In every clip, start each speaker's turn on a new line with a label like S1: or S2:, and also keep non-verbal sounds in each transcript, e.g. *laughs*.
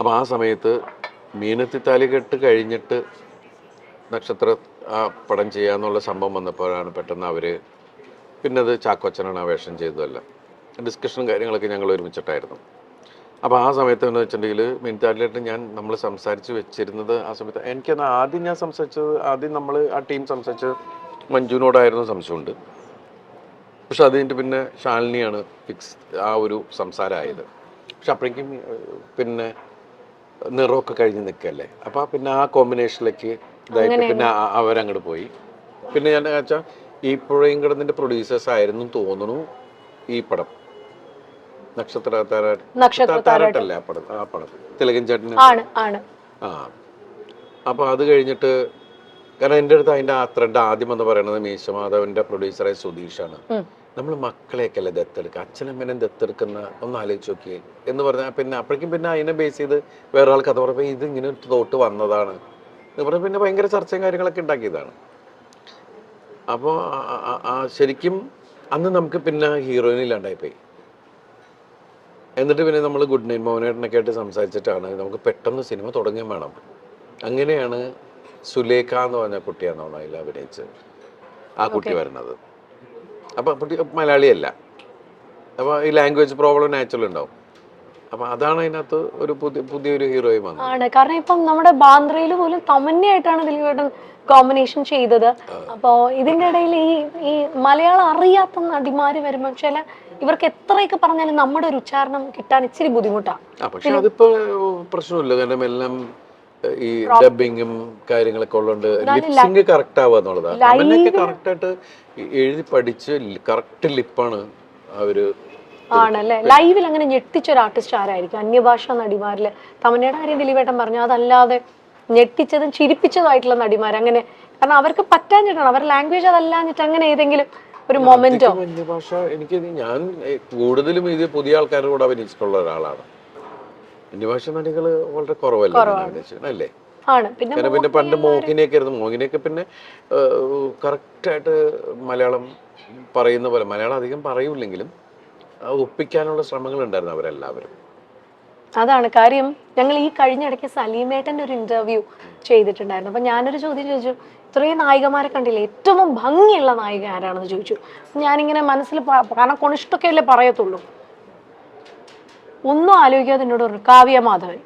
S1: അപ്പോൾ ആ സമയത്ത് മീനത്തി താലികെട്ട് കഴിഞ്ഞിട്ട് നക്ഷത്ര ആ പടം ചെയ്യാന്നുള്ള സംഭവം വന്നപ്പോഴാണ് പെട്ടെന്ന് അവർ പിന്നെ അത് ചാക്കോച്ചനാണ് ആ വേഷം ചെയ്തതല്ല. ഡിസ്കഷനും കാര്യങ്ങളൊക്കെ ഞങ്ങൾ ഒരുമിച്ചിട്ടായിരുന്നു. അപ്പോൾ ആ സമയത്ത് എന്ന് വെച്ചിട്ടുണ്ടെങ്കിൽ മിനിറ്റാലിലായിട്ട് ഞാൻ നമ്മൾ സംസാരിച്ച് വെച്ചിരുന്നത് ആ സമയത്ത് എനിക്കത് ആദ്യം ഞാൻ സംസാരിച്ചത് ആദ്യം നമ്മൾ ആ ടീം സംസാരിച്ചത് മഞ്ജുവിനോടായിരുന്നു സംശയമുണ്ട്. പക്ഷെ അത് കഴിഞ്ഞിട്ട് പിന്നെ ശാലിനിയാണ് ഫിക്സ് ആ ഒരു സംസാരമായത്. പക്ഷെ അപ്പോഴേക്കും പിന്നെ നിറമൊക്കെ കഴിഞ്ഞ് നിൽക്കല്ലേ? അപ്പോൾ പിന്നെ ആ കോമ്പിനേഷനിലേക്ക് ഇതായിട്ട് പിന്നെ അവരങ്ങോട്ട് പോയി. പിന്നെ ഞാൻ വെച്ചാൽ ഈ പുഴയും കിടന്നിന്റെ പ്രൊഡ്യൂസേഴ്സ് ആയിരുന്നു തോന്നുന്നു ഈ പടം. നക്ഷത്ര താരാട്ട്
S2: നക്ഷത്ര
S1: താരാട്ടല്ലേ ആ പടം ആ പടം. തിലകൻ
S2: ചേട്ടൻ
S1: ആ. അപ്പോൾ അത് കഴിഞ്ഞിട്ട് കാരണം എന്റെ അടുത്ത് അതിന്റെ ആ ത്രെഡ് ആദ്യം എന്ന് പറയുന്നത് മീശമാധവന്റെ പ്രൊഡ്യൂസറായ സുധീഷാണ്. നമ്മൾ മക്കളെയൊക്കെയല്ലേ ദത്തെടുക്കുക അച്ഛനമ്മേനെ ദത്തെടുക്കുന്ന ഒന്ന് ആലോചിച്ച് നോക്കിയേ. എന്ന് പറഞ്ഞാൽ പിന്നെ അപ്പോഴേക്കും പിന്നെ അതിനെ ബേസ് ചെയ്ത് വേറെ ആൾക്ക് അത് പറയുമ്പോൾ ഇത് ഇങ്ങനെ ഒരു തോട്ട് വന്നതാണ്. എന്ന് പറഞ്ഞാൽ പിന്നെ ഭയങ്കര ചർച്ചയും കാര്യങ്ങളൊക്കെ ഉണ്ടാക്കിയതാണ്. അപ്പോൾ ശരിക്കും അന്ന് നമുക്ക് പിന്നെ ഹീറോയിൻ ഇല്ലാണ്ടായിപ്പോയി. എന്നിട്ട് പിന്നെ നമ്മൾ ഗുഡ് നൈറ്റ് മോഹനേട്ടനൊക്കെ ആയിട്ട് സംസാരിച്ചിട്ടാണ് നമുക്ക് പെട്ടെന്ന് സിനിമ തുടങ്ങുകയും വേണം. അങ്ങനെയാണ് സുലേഖ എന്ന് പറഞ്ഞ കുട്ടിയാണെന്നാണ് അതിൽ അഭിനയിച്ചത്? ആ കുട്ടി വരുന്നത്. അപ്പോൾ കുട്ടി മലയാളിയല്ല. അപ്പോൾ ഈ ലാംഗ്വേജ് പ്രോബ്ലം നാച്ചുറൽ ഉണ്ടാവും. അപ്പോൾ അതാണ് അതിനകത്ത് ഒരു പുതിയ പുതിയൊരു ഹീറോയും വന്നത്.
S2: ആണ്. കാരണം ഇപ്പം നമ്മുടെ ബാന്ദ്രയിൽ പോലും തമന്നയായിട്ടാണ് ദിലീപേട്ടൻ കോമ്പിനേഷൻ ചെയ്തത്. അപ്പോൾ ഇതിന്റെ ഇടയിൽ ഈ ഈ മലയാളം അറിയാത്ത നടിമാര് വരുമ്പോൾ ചില ഇവർക്ക് എത്രയൊക്കെ പറഞ്ഞാലും നമ്മുടെ ഒരു ഉച്ചാരണം കിട്ടാൻ ഇച്ചിരി ബുദ്ധിമുട്ടാണ്
S1: പക്ഷെ അതിപ്പോ പ്രശ്നമില്ല. കാരണം എല്ലാം ഈ ഡബിങ്ങും കാര്യങ്ങളൊക്കെ ഉള്ളതുകൊണ്ട് ലിപ്സിങ് കറക്റ്റ് ആവുക എന്നുള്ളതാണ് അവനൊക്കെ കറക്റ്റ് ആയിട്ട് എഴുതി പഠിച്ച് കറക്റ്റ് ലിപ്പാണ് അവർ
S2: ആണല്ലേ? ലൈവിൽ അങ്ങനെ ഞെട്ടിച്ച ഒരു ആർട്ടിസ്റ്റ് ആരായിരിക്കും? അന്യഭാഷ നടിമാരിൽ. തമന്നയുടെ കാര്യം ദിലീപേട്ടൻ പറഞ്ഞു? അതല്ലാതെ ഞെട്ടിച്ചതും ചിരിപ്പിച്ചതുമായിട്ടുള്ള നടിമാർ അങ്ങനെ കാരണം അവർക്ക് പറ്റാഞ്ഞിട്ടാണ്. അവരുടെ ലാംഗ്വേജ് അതല്ലാഞ്ഞിട്ട് അങ്ങനെ ഏതെങ്കിലും ഒരു മൊമെന്റോ
S1: അന്യഭാഷ എനിക്ക് ഞാൻ കൂടുതലും ഇത് പുതിയ ആൾക്കാരുടെ കൂടെ അഭിനയിച്ചിട്ടുള്ള ഒരാളാണ്. അന്യഭാഷ വളരെ കുറവല്ലേ
S2: ആണ്. പിന്നെ
S1: പിന്നെ പണ്ട് മോഹിനിയൊക്കെ ആയിരുന്നു. മോഹിനിയൊക്കെ പിന്നെ കറക്റ്റായിട്ട് മലയാളം പറയുന്ന പോലെ മലയാളം അധികം പറയൂലെങ്കിലും ഒപ്പിക്കാനുള്ള ശ്രമങ്ങൾ ഉണ്ടായിരുന്നു അവരെല്ലാവരും.
S2: അതാണ് കാര്യം. ഞങ്ങൾ ഈ കഴിഞ്ഞ ഇടയ്ക്ക് സലീമേട്ടന്റെ ഒരു ഇന്റർവ്യൂ ചെയ്തിട്ടുണ്ടായിരുന്നു. അപ്പൊ ഞാനൊരു ചോദ്യം ചോദിച്ചു ഇത്രയും നായികമാരെ കണ്ടില്ലേ? ഏറ്റവും ഭംഗിയുള്ള നായിക ആരാണെന്ന് ചോദിച്ചു. ഞാനിങ്ങനെ മനസ്സിൽ കാരണം കൊണിഷ്ടൊക്കെ അല്ലേ പറയത്തുള്ളൂ. ഒന്നും ആലോചിക്കാതെ എന്നോട് പറഞ്ഞു കാവ്യ മാധവൻ.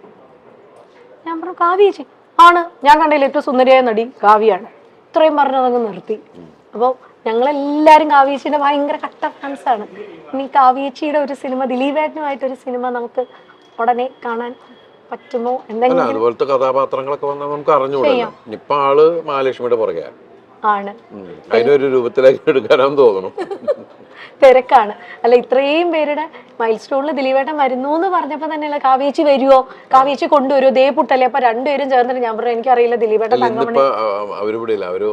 S2: ഞാൻ പറഞ്ഞു കാവ്യ ചേച്ചി ആണ്. ഞാൻ കണ്ടതിൽ ഏറ്റവും സുന്ദരിയായ നടി കാവ്യാണ് ഇത്രയും പറഞ്ഞതങ്ങ് നിർത്തി. അപ്പോൾ ഞങ്ങളെല്ലാവരും കാവ്യേച്ചിയുടെ ഭയങ്കര കട്ട ഫാൻസാണ് ഇനി കാവ്യേച്ചിയുടെ ഒരു സിനിമ ദിലീപേട്ടനുമായിട്ട് ഒരു സിനിമ നമുക്ക് ഉടനെ കാണാൻ പറ്റുമോ? എന്തെങ്കിലും
S1: അതുപോലത്തെ കഥാപാത്രങ്ങളൊക്കെ വന്നാൽ നമുക്ക് അറിഞ്ഞുകൂടാ. ആൾ മഹാലക്ഷ്മിയുടെ പുറകെ
S2: ആണ്.
S1: അതിനൊരു രൂപത്തിലേക്ക് എടുക്കാനാന്ന് തോന്നുന്നു.
S2: തിരക്കാണ്. അല്ല ഇത്രയും പേരുടെ മൈൽ സ്റ്റോണിൽ ദിലീപേട്ടൻ വരുന്നു എന്ന് പറഞ്ഞപ്പോൾ തന്നെയല്ല കാവേച്ചി വരുമോ കാവേച്ചി കൊണ്ടുവരുമോ ദേ പുട്ടല്ലേ അപ്പൊ രണ്ടുപേരും ചേർന്നിട്ട് ഞാൻ പറഞ്ഞു എനിക്കറിയില്ല ദിലീപേട്ടൻ തങ്കമണി
S1: അവരിവിടെ ഇല്ല അവർ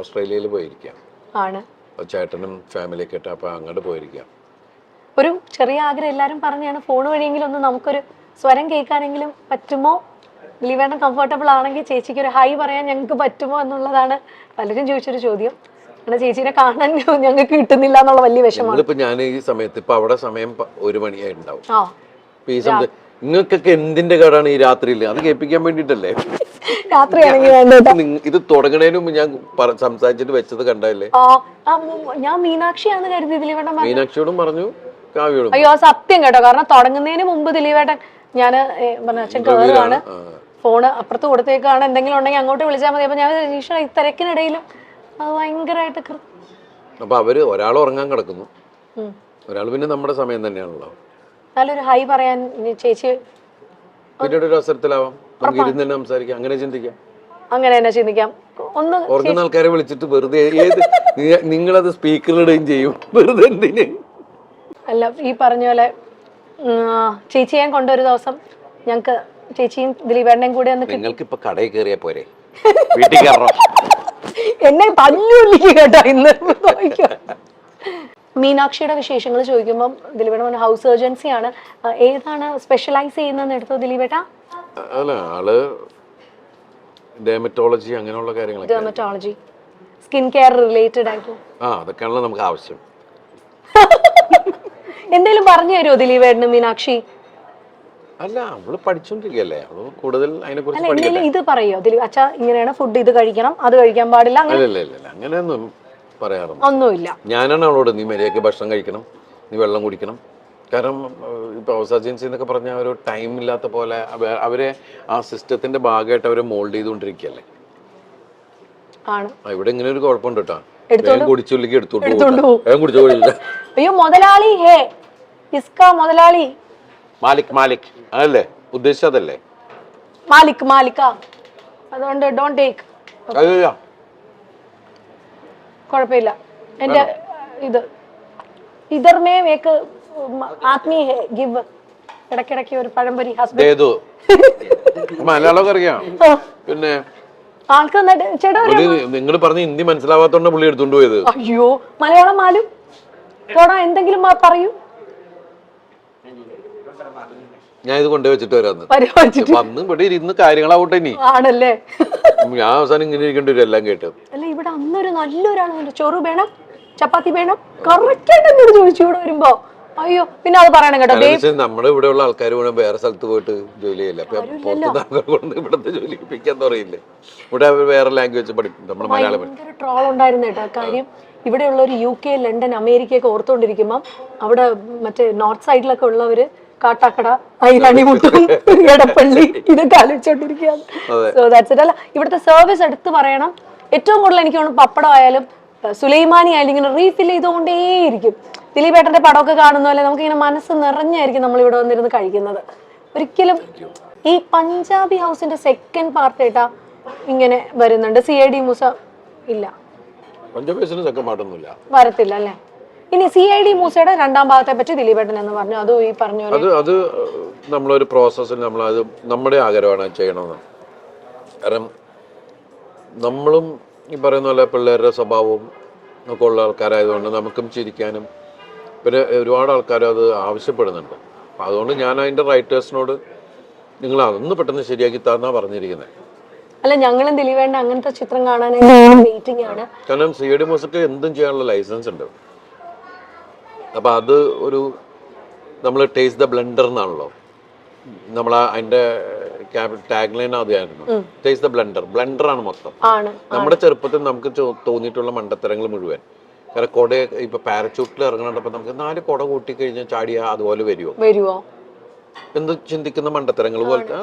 S1: ഓസ്ട്രേലിയയിൽ പോയിരിക്കാം.
S2: ആണ്.
S1: ചേട്ടനും ഫാമിലിയൊക്കെ ആയിട്ട് അപ്പൊ അങ്ങോട്ട് പോയിരിക്കാം.
S2: ഒരു ചെറിയ ആഗ്രഹം എല്ലാരും പറഞ്ഞാണ് ഫോൺ വഴിയെങ്കിലും ഒന്ന് നമുക്കൊരു സ്വരം കേൾക്കാനെങ്കിലും പറ്റുമോ? ദിലീപേട്ടൻ കംഫർട്ടബിൾ ആണെങ്കിൽ ചേച്ചിക്ക് ഒരു ഹൈ പറയാൻ ഞങ്ങൾക്ക് പറ്റുമോ എന്നുള്ളതാണ് പലരും ചോദിച്ചൊരു ചോദ്യം. ചേച്ചീനെ കാണാൻ ഞങ്ങൾക്ക് കിട്ടുന്നില്ല എന്നുള്ള വലിയ വിഷമമാണ്.
S1: ഇപ്പൊ ഞാൻ ഈ സമയത്ത് ഇപ്പൊ അവിടെ സമയം ഒരു മണിയായി
S2: ഉണ്ടാവും
S1: ഇപ്പൊ ഈ സമയത്ത് നിങ്ങൾക്കൊക്കെ എന്തിന്റെ കേടാണ് ഈ രാത്രിയിൽ അത് കേൾപ്പിക്കാൻ വേണ്ടിട്ടല്ലേ *laughs* ഇത് തുടങ്ങണേന് മുമ്പ് ഞാൻ സംസാരിച്ചിട്ട് വെച്ചത് കണ്ടല്ലേ
S2: ഞാൻ മീനാക്ഷിയാന്ന് കരുതി ദിലീപേട്ടൻ
S1: മീനാക്ഷിയോടും പറഞ്ഞു കാവ്യോടും
S2: അയ്യോ സത്യം കേട്ടോ. കാരണം തുടങ്ങുന്നതിന് മുമ്പ് ദിലീപേട്ടൻ ഞാൻ പറഞ്ഞ അച്ഛൻ. ഫോണ് അപ്പുറത്ത് കൊടുത്തേക്കാണ്. എന്തെങ്കിലും ഉണ്ടെങ്കിൽ അങ്ങോട്ട് വിളിച്ചാൽ മതി. അപ്പൊ ഞാൻ തിരക്കിനിടയിലും അത് ഭയങ്കരമായിട്ട്
S1: അപ്പൊ അവർ ഒരാൾ ഉറങ്ങാൻ കിടക്കുന്നു. ഒരാൾ പിന്നെ നമ്മുടെ സമയം തന്നെയാണല്ലോ.
S2: നല്ലൊരു ഹൈ പറയാൻ ചേച്ചി
S1: പിന്നീട് ഒരു അവസരത്തിലാവാം. നമുക്ക് ഇരുന്ന് തന്നെ സംസാരിക്കാം. അങ്ങനെ ചിന്തിക്കാം.
S2: അങ്ങനെ തന്നെ ചിന്തിക്കാം. ഒന്ന്
S1: ഉറങ്ങുന്ന ആൾക്കാരെ വിളിച്ചിട്ട് വെറുതെ ഏത് നിങ്ങളത് സ്പീക്കറിലിടുകയും ചെയ്യും. വെറുതെ എന്തിന്?
S2: അല്ല ഈ പറഞ്ഞ പോലെ ചേച്ചി ഞാൻ കൊണ്ടൊരു ദിവസം ഞങ്ങൾക്ക് ചേച്ചിയും ദിലീപേണ്ണയും കൂടെ ഒന്ന്
S1: നിങ്ങൾക്ക് ഇപ്പൊ കടയിൽ കയറിയാ പോരെ. വീട്ടിൽ കയറണം
S2: എന്നെ തല്ലുള്ളിക്ക് കേട്ടോ ഇന്ന്. മീനാക്ഷിയുടെ വിശേഷങ്ങൾ ചോദിക്കുമ്പോൾ ദിലീപേട്ട ഹൗസ് സർജൻസി ആണ്. ഏതാണ് സ്പെഷ്യലൈസ് ചെയ്യുന്നതെന്ന് എടുത്തോ ദിലീപേട്ട?
S1: അല്ല ആൾ ഡെമറ്റോളജി അങ്ങനെയുള്ള കാര്യങ്ങളൊക്കെ.
S2: ഡെർമറ്റോളജി സ്കിൻ കെയർ റിലേറ്റഡ് ആയിട്ട്.
S1: ആ അതൊക്കെയാണല്ലോ നമുക്ക് ആവശ്യം. *laughs*
S2: എന്തെങ്കിലും പറഞ്ഞു തരുമോ ദിലീപേട്ടന് മീനാക്ഷി?
S1: അല്ല അവൾ പഠിച്ചോണ്ടിരിക്കല്ലേ? അവൾ കൂടുതൽ അതിനെ
S2: അല്ല
S1: കുറിച്ച്
S2: എങ്ങനെയും ഇത് പറയോ. ഇതിൽ അച്ഛാ ഇങ്ങനെയാണ് ഫുഡ് ഇത് കഴിക്കണം അത് കഴിക്കാൻ പാടില്ല അങ്ങനെ
S1: അല്ല ഇല്ല അങ്ങനെയൊന്നും പറയാറൊന്നും
S2: ഒന്നുമില്ല.
S1: ഞാനാണ് അവളോട് നീ മര്യാദയ്ക്ക് ഭക്ഷണം കഴിക്കണം നീ വെള്ളം കുടിക്കണം. കാരണം ഏഹ്, ഇപ്പൊ ഹൗസ് ഏജൻസി എന്നൊക്കെ പറഞ്ഞാൽ ഒരു ടൈം ഇല്ലാത്ത പോലെ അവ- അവരെ ആ സിസ്റ്റത്തിന്റെ ഭാഗമായിട്ട് അവരെ മോൾഡ് ചെയ്തുകൊണ്ടിരിക്കുകയല്ലേ?
S2: ആണ്.
S1: ആ, ഇവിടെ ഇങ്ങനെ ഒരു കുഴപ്പമുണ്ട് കേട്ടോ. വേഗം കുടിച്ചില്ലെങ്കിൽ എടുത്തോണ്ട്
S2: എടുത്തോണ്ട്
S1: പോകും വേഗം കുടിച്ചോ കുടിച്ചോ.
S2: അയ്യോ മുതലാളി ഹേ ഇസ്ക മുതലാളി.
S1: മാലിക് മാലിക്. അതല്ലേ? ഉദ്ദേശിച്ചതല്ലേ?
S2: മാലിക് മാലിക. അതുകൊണ്ട് ഡോണ്ട് ടേക്ക്
S1: അയ്യോ
S2: കുഴപ്പമില്ല. എന്റെ ഇത്. ഇതർമേ മേക്ക് ആത്മീ ഹേ ഗിവ്. ഇടയ്ക്കിടയ്ക്ക് ഒരു പഴംപൊരി ഹസ്ബൻഡ്
S1: മലയാളമൊക്കെ അറിയാം. പിന്നെ
S2: ആൾക്ക് ചേട്ടാ
S1: നിങ്ങൾ പറഞ്ഞ ഹിന്ദി മനസ്സിലാവാത്തോണ്ട് പുള്ളി എടുത്തോണ്ട് പോയത്.
S2: അയ്യോ മലയാളം മാലും എന്തെങ്കിലും പറയൂ.
S1: ഞാൻ ഇത് കൊണ്ടുപോയി വെച്ചിട്ട് വരാന്ന്. വന്ന് ഇവിടെ ഇരുന്ന് കാര്യങ്ങളാവട്ടെ ഇനി.
S2: ആണല്ലേ?
S1: ഞാൻ അവസാനം ഇങ്ങനെ ഇരിക്കേണ്ടി വരും എല്ലാം കേട്ട്.
S2: അല്ല ഇവിടെ അന്നൊരു നല്ല വന്നു. ചോറ് വേണം? ചപ്പാത്തി വേണം? കറക്റ്റ് ആയിട്ട് എന്നോട് ചോദിച്ചു ഇവിടെ വരുമ്പോ. അയ്യോ പിന്നെ അത് പറയണം കേട്ടോ.
S1: നമ്മുടെ ഇവിടെ ഉള്ള ആൾക്കാർ വേണം വേറെ സ്ഥലത്ത് പോയിട്ട് ജോലി ചെയ്യില്ല. പുറത്തുനിന്ന് കൊണ്ട് ഇവിടുത്തെ ജോലി പറയില്ലേ ഇവിടെ വേറെ ലാംഗ്വേജ് പഠിക്കും നമ്മുടെ മലയാളം
S2: ട്രോൾ ഉണ്ടായിരുന്നു കേട്ടോ. കാര്യം ഇവിടെയുള്ള ഒരു യു കെ ലണ്ടൻ അമേരിക്കയൊക്കെ ഓർത്തുകൊണ്ടിരിക്കുമ്പം അവിടെ മറ്റേ നോർത്ത് സൈഡിലൊക്കെ ഉള്ളവര് കാട്ടാക്കട ഐരാണിമുട്ടും *laughs* എടപ്പള്ളി ഇതൊക്കെ ആലോചിച്ചോണ്ടിരിക്കുകയാണ്. സോ ദാറ്റ്സ് ഇറ്റ് അല്ല ഇവിടുത്തെ സർവീസ് എടുത്ത് പറയണം. ഏറ്റവും കൂടുതൽ എനിക്ക് തോന്നുന്നു പപ്പടം ആയാലും സുലൈമാനി ആയാലും ഇങ്ങനെ റീഫിൽ ചെയ്തുകൊണ്ടേയിരിക്കും. ദിലീപ് ഏട്ടന്റെ പടമൊക്കെ കാണുന്ന പോലെ നമുക്ക് ഇങ്ങനെ മനസ്സ് നിറഞ്ഞായിരിക്കും നമ്മൾ ഇവിടെ വന്നിരുന്ന് കഴിക്കുന്നത്. ഒരിക്കലും ഈ പഞ്ചാബി ഹൗസിന്റെ സെക്കൻഡ് പാർട്ട് ഇങ്ങനെ വരുന്നുണ്ട്. സി ഐ ഡി മൂസ ഇല്ല.
S1: പഞ്ചാബി സെക്കൻഡ് പാട്ടൊന്നുമില്ല
S2: വരത്തില്ല അല്ലേ? ഇനി സി ഐ ഡി മൂസയുടെ രണ്ടാം ഭാഗത്തെ പറ്റി ദിലീപേട്ടൻ എന്ന് പറഞ്ഞു. അത് ഈ പറഞ്ഞു
S1: അത് അത് നമ്മളൊരു പ്രോസസ്സിൽ നമ്മൾ അത് നമ്മുടെ ആഗ്രഹമാണ് ചെയ്യണമെന്ന്. കാരണം നമ്മളും ഈ പറയുന്ന പോലെ പിള്ളേരുടെ സ്വഭാവവും ഒക്കെ ഉള്ള ആൾക്കാരായതുകൊണ്ട് നമുക്കും ചിരിക്കാനും പിന്നെ ഒരുപാട് ആൾക്കാർ അത് ആവശ്യപ്പെടുന്നുണ്ട്. അപ്പം അതുകൊണ്ട് ഞാൻ അതിന്റെ റൈറ്റേഴ്സിനോട് നിങ്ങൾ അതൊന്ന് പെട്ടെന്ന് ശരിയാക്കി തന്നാ പറഞ്ഞിരിക്കുന്നത്
S2: അല്ല ഞങ്ങളും ദിലീപേണ്ട അങ്ങനത്തെ ചിത്രം കാണാനായിട്ട് വെയിറ്റിംഗ് ആണ്.
S1: കാരണം സി ഡി മൂസക്ക് എന്തും ചെയ്യാനുള്ള ലൈസൻസ് ഉണ്ട്. അപ്പം അത് ഒരു നമ്മൾ ടേസ്റ്റ് ദ ബ്ലെൻഡർ എന്നാണല്ലോ നമ്മൾ അതിന്റെ ടാഗ് ലൈൻ അതായിരുന്നു ടേസ്റ്റ് ദ ബ്ലെൻഡർ ബ്ലെൻഡർ ആണ് മൊത്തം. നമ്മുടെ ചെറുപ്പത്തിൽ നമുക്ക് തോന്നിയിട്ടുള്ള മണ്ടത്തരങ്ങൾ മുഴുവൻ. കാരണം കൊട ഇപ്പൊ പാരച്യൂട്ടിൽ ഇറങ്ങണപ്പോ നമുക്ക് നാല് കൊട കൂട്ടി കഴിഞ്ഞാൽ ചാടിയാ അതുപോലെ വരുമോ
S2: വരുവോ?
S1: എന്ത് ചിന്തിക്കുന്ന മണ്ടത്തരങ്ങൾ പോലത്തെ